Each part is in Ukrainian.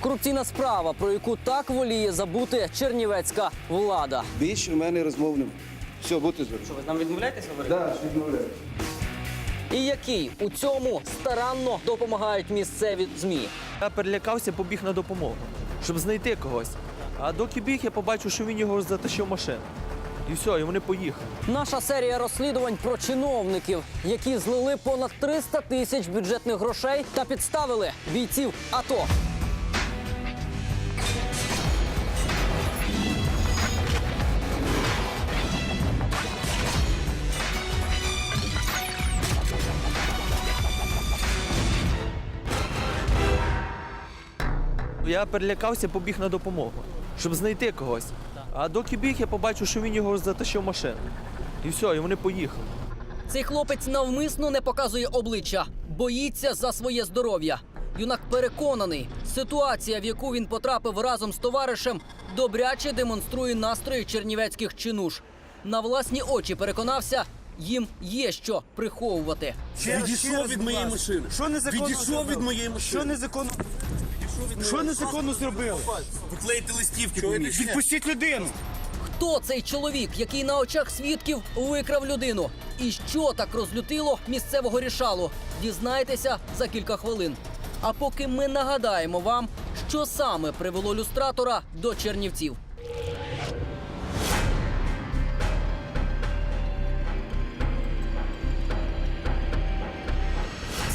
Корупційна справа, про яку так воліє забути чернівецька влада. Більше в мене розмов немає. Все, будьте здорові. Ви нам відмовляєтесь говорити? Да, відмовляю. І який у цьому старанно допомагають місцеві змі. Я перелякався, побіг на допомогу, щоб знайти когось. А доки біг, я побачив, що він його затащив машину. І все, і вони поїхали. Наша серія розслідувань про чиновників, які злили понад 300 тисяч бюджетних грошей та підставили бійців АТО. Я перелякався, побіг на допомогу, щоб знайти когось. А доки біг, я побачив, що він його затащив машину. І все, і вони поїхали. Цей хлопець навмисно не показує обличчя, боїться за своє здоров'я. Юнак переконаний, ситуація, в яку він потрапив разом з товаришем, добряче демонструє настрої чернівецьких чинуш. На власні очі переконався, їм є що приховувати. Відійшов від моєї машини. Що незаконно Відійшов від моєї машини. Що незаконно? Що незаконно зробили? Виклеїти листівки. Відпустіть людину. Хто цей чоловік, який на очах свідків викрав людину? І що так розлютило місцевого рішалу? Дізнайтеся за кілька хвилин. А поки ми нагадаємо вам, що саме привело люстратора до Чернівців.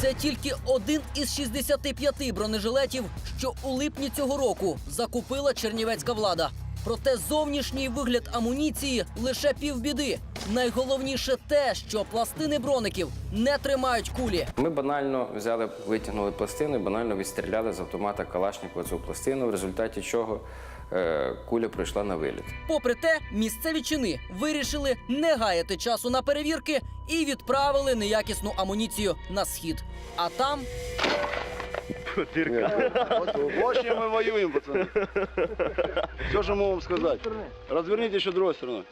Це тільки один із 65 бронежилетів, що у липні цього року закупила чернівецька влада. Проте зовнішній вигляд амуніції лише півбіди. Найголовніше те, що пластини броників не тримають кулі. Ми банально взяли, витягнули пластину і банально відстріляли з автомата Калашникова цю пластину, в результаті чого куля пройшла на виліт. Попри те, місцеві чини вирішили не гаяти часу на перевірки і відправили неякісну амуніцію на схід. А там Очень мы воюем, пацаны. Все, что могу вам сказать. Разверните еще другой стороной.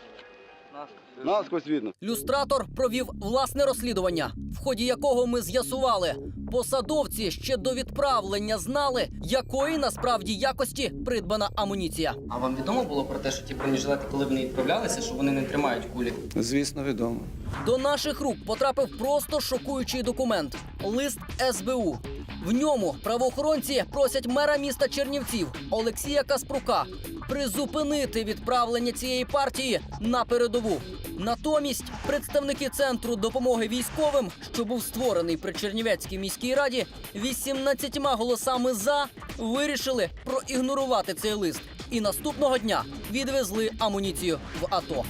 Насквозь видно. люстратор провів власне розслідування, в ході якого ми з'ясували, посадовці ще до відправлення знали, якої насправді якості придбана амуніція. А вам відомо було про те, що ті бронежилети, коли вони відправлялися, що вони не тримають кулі? Звісно, відомо. До наших рук потрапив просто шокуючий документ лист СБУ. В ньому правоохоронці просять мера міста Чернівців Олексія Каспрука призупинити відправлення цієї партії на передову. Натомість представники центру допомоги військовим, що був створений при Чернівецькій міській раді, 18 голосами за вирішили проігнорувати цей лист. І наступного дня відвезли амуніцію в АТО.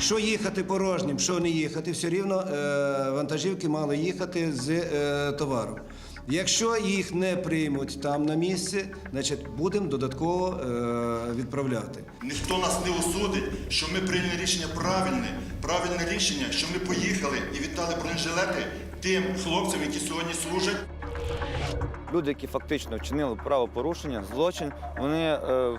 Що їхати порожнім, що не їхати, все рівно е, вантажівки мали їхати з е, товаром. Якщо їх не приймуть там на місці, значить будемо додатково е, відправляти. Ніхто нас не осудить, що ми прийняли рішення правильне, правильне рішення, що ми поїхали і віддали бронежилети тим хлопцям, які сьогодні служать. Люди, які фактично вчинили правопорушення, злочин, вони, е,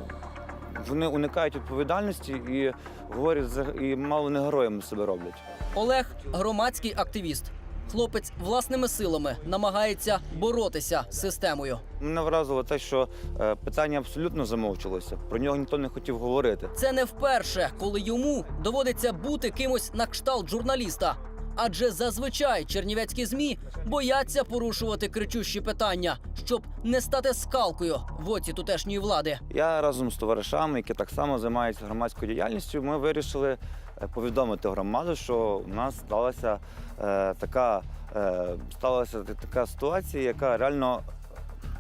вони уникають відповідальності і говорять і мало не героями себе роблять. Олег громадський активіст. Хлопець власними силами намагається боротися з системою. Мене вразило те, що е, питання абсолютно замовчилося. Про нього ніхто не хотів говорити. Це не вперше, коли йому доводиться бути кимось на кшталт журналіста. Адже зазвичай чернівецькі змі бояться порушувати кричущі питання, щоб не стати скалкою в оці тутешньої влади. Я разом з товаришами, які так само займаються громадською діяльністю, ми вирішили е, повідомити громаду, що у нас сталася е, така, е, сталася така ситуація, яка реально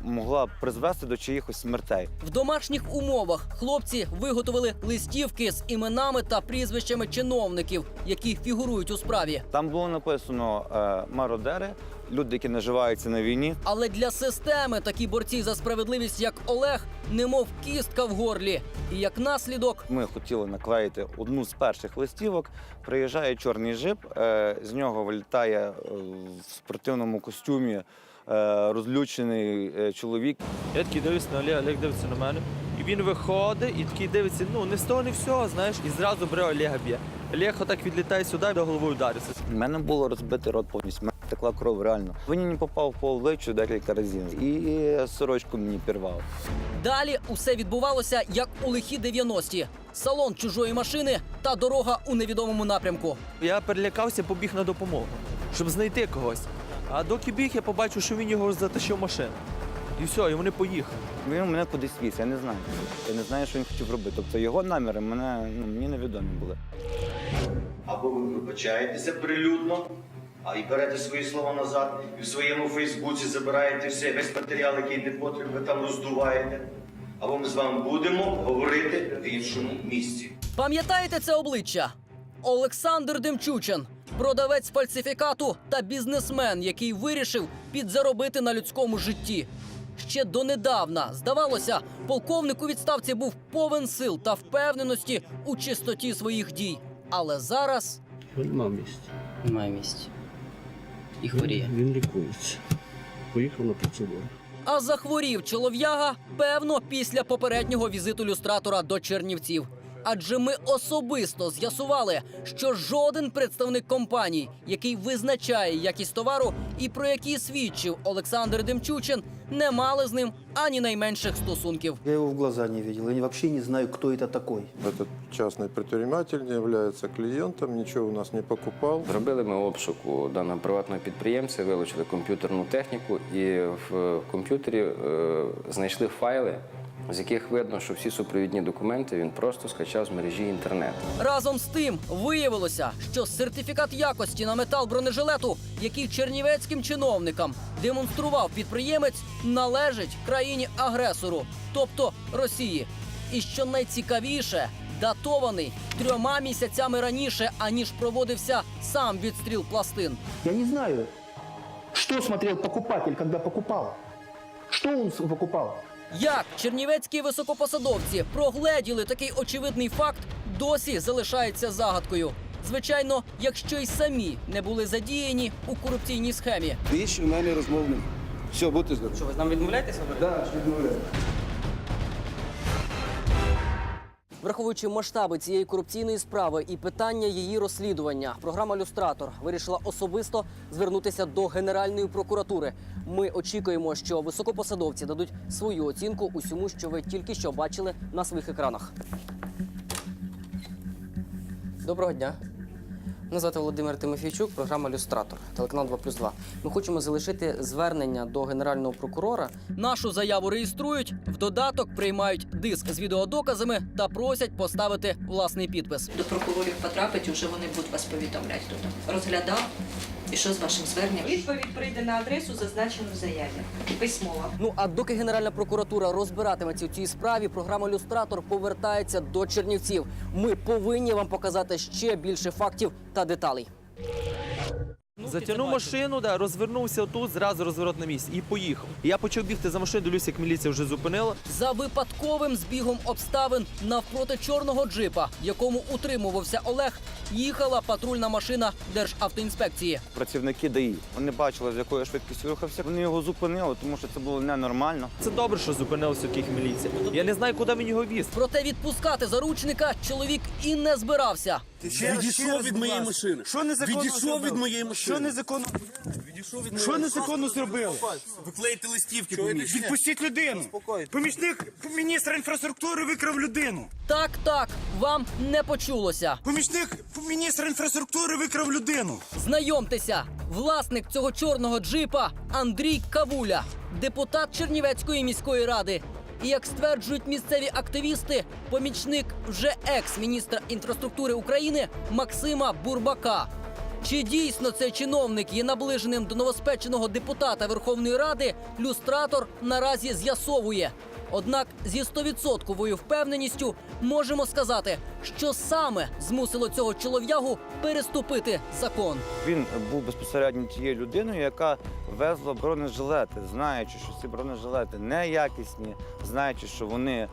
могла призвести до чиїхось смертей. В домашніх умовах хлопці виготовили листівки з іменами та прізвищами чиновників, які фігурують у справі. Там було написано е, мародери, люди, які наживаються на війні. Але для системи такі борці за справедливість, як Олег, немов кістка в горлі. І як наслідок Ми хотіли наклеїти одну з перших листівок. Приїжджає чорний жип, е, з нього вилітає е, в спортивному костюмі розлючений е, чоловік. Я такий дивлюся на Олега, Олег дивиться на мене. І він виходить і такий дивиться, ну не з того, не всього, знаєш, і зразу бере Олега б'є. Олег отак відлітає сюди, до голови вдарився. У мене було розбитий рот повністю. текла кров реально. Він мені попав по обличчю декілька разів і сорочку мені пірвав. Далі усе відбувалося як у лихі 90-ті. Салон чужої машини та дорога у невідомому напрямку. Я перелякався, побіг на допомогу, щоб знайти когось. А доки біг, я побачив, що він його затащив машину. І все, і вони поїхали. Він мене кудись віз, я не знаю. Я не знаю, що він хотів робити. Тобто його наміри мене, ну, мені невідомі були. Або ви вибачаєтеся прилюдно, а і берете свої слова назад, і в своєму Фейсбуці забираєте все, весь матеріал, який не потрібен, ви там роздуваєте. Або ми з вами будемо говорити в іншому місці. Пам'ятаєте це обличчя? Олександр Демчучен, продавець фальсифікату та бізнесмен, який вирішив підзаробити на людському житті. Ще донедавна, здавалося, полковник у відставці був повен сил та впевненості у чистоті своїх дій. Але зараз Нема місця. Немає місць. І хворіє. Він лікується. Поїхав на процедуру. А захворів чолов'яга, певно, після попереднього візиту люстратора до Чернівців. Адже ми особисто з'ясували, що жоден представник компаній, який визначає якість товару і про які свідчив Олександр Демчучин, не мали з ним ані найменших стосунків. Я його в глаза не бачив, я взагалі не знаю, хто це такий. Этот частный предприниматель не является клиентом, ничего у нас не покупал. Зробили ми обшук у даного приватного підприємця, вилучили комп'ютерну техніку і в комп'ютері е, знайшли файли, з яких видно, що всі супровідні документи він просто скачав з мережі інтернет. Разом з тим виявилося, що сертифікат якості на метал бронежилету, який чернівецьким чиновникам демонстрував підприємець, належить країні-агресору, тобто Росії. І що найцікавіше, датований трьома місяцями раніше, аніж проводився сам відстріл пластин. Я не знаю, що смотрел покупатель, коли покупав. Що він покупав? Як чернівецькі високопосадовці прогледіли такий очевидний факт, досі залишається загадкою. Звичайно, якщо й самі не були задіяні у корупційній схемі. Більше в мене розмов немає. Все, будьте здорові. Що ви з нами відмовляєтеся? Так, відмовляю. Враховуючи масштаби цієї корупційної справи і питання її розслідування, програма Люстратор вирішила особисто звернутися до Генеральної прокуратури. Ми очікуємо, що високопосадовці дадуть свою оцінку усьому, що ви тільки що бачили на своїх екранах. Доброго дня. Мене звати Володимир Тимофійчук, програма Люстратор, телеканал 2 плюс 2. Ми хочемо залишити звернення до генерального прокурора. Нашу заяву реєструють, в додаток приймають диск з відеодоказами та просять поставити власний підпис. До прокурорів потрапить, уже вони будуть вас повідомляти тут. Розглядав. І що з вашим зверненням? Відповідь прийде на адресу, зазначену в заяві. Письмово. Ну а доки Генеральна прокуратура розбиратиметься у цій справі, програма Люстратор повертається до Чернівців. Ми повинні вам показати ще більше фактів та деталей. Затягнув машину, да, розвернувся тут, зразу розворот на місці і поїхав. І я почав бігти за машиною, дивлюся, як міліція вже зупинила. За випадковим збігом обставин навпроти чорного джипа, в якому утримувався Олег, їхала патрульна машина Державтоінспекції. Працівники ДАІ. Вони бачили, з якою швидкістю рухався. Вони його зупинили, тому що це було ненормально. Це добре, що зупинилися таких міліція. Я не знаю, куди він його віз. Проте відпускати заручника чоловік і не збирався. Відійшов від моєї машини. Що незаконно Відійшов від моєї машини. Що незаконно? Відійшов від Що незаконно зробили? Ви клеїте листівки по мені. Відпустіть людину. Помічник міністра інфраструктури викрав людину. Так, так, вам не почулося. Помічник міністра інфраструктури викрав людину. Знайомтеся, власник цього чорного джипа Андрій Кавуля, депутат Чернівецької міської ради. І як стверджують місцеві активісти, помічник вже екс-міністра інфраструктури України Максима Бурбака. Чи дійсно цей чиновник є наближеним до новоспеченого депутата Верховної Ради, люстратор наразі з'ясовує. Однак зі стовідсотковою впевненістю можемо сказати, що саме змусило цього чолов'ягу переступити закон. Він був безпосередньо тією людиною, яка везла бронежилети, знаючи, що ці бронежилети неякісні, знаючи, що вони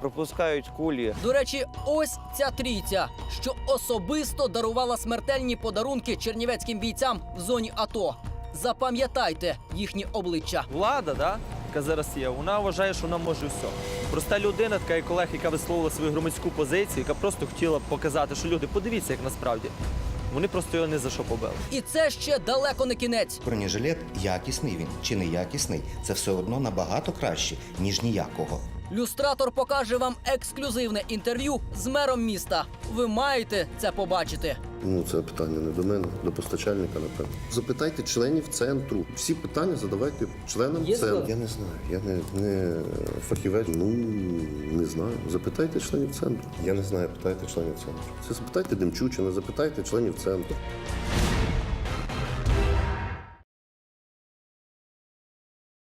пропускають кулі. До речі, ось ця трійця, що особисто дарувала смертельні подарунки чернівецьким бійцям в зоні АТО. Запам'ятайте їхні обличчя. Влада, да, яка зараз є, вона вважає, що вона може все. Проста людина, така і колег, яка висловила свою громадську позицію, яка просто хотіла показати, що люди, подивіться, як насправді. Вони просто його не за що побили. І це ще далеко не кінець. Бронежилет якісний він чи не якісний, це все одно набагато краще, ніж ніякого. Люстратор покаже вам ексклюзивне інтерв'ю з мером міста. Ви маєте це побачити. Ну, це питання не до мене, до постачальника, напевно. Запитайте членів центру. Всі питання задавайте членам Є центру. згода? Я не знаю. Я не, не фахівець. Ну не знаю. Запитайте членів центру. Я не знаю, питайте членів центру. Це запитайте Демчучина, запитайте членів центру.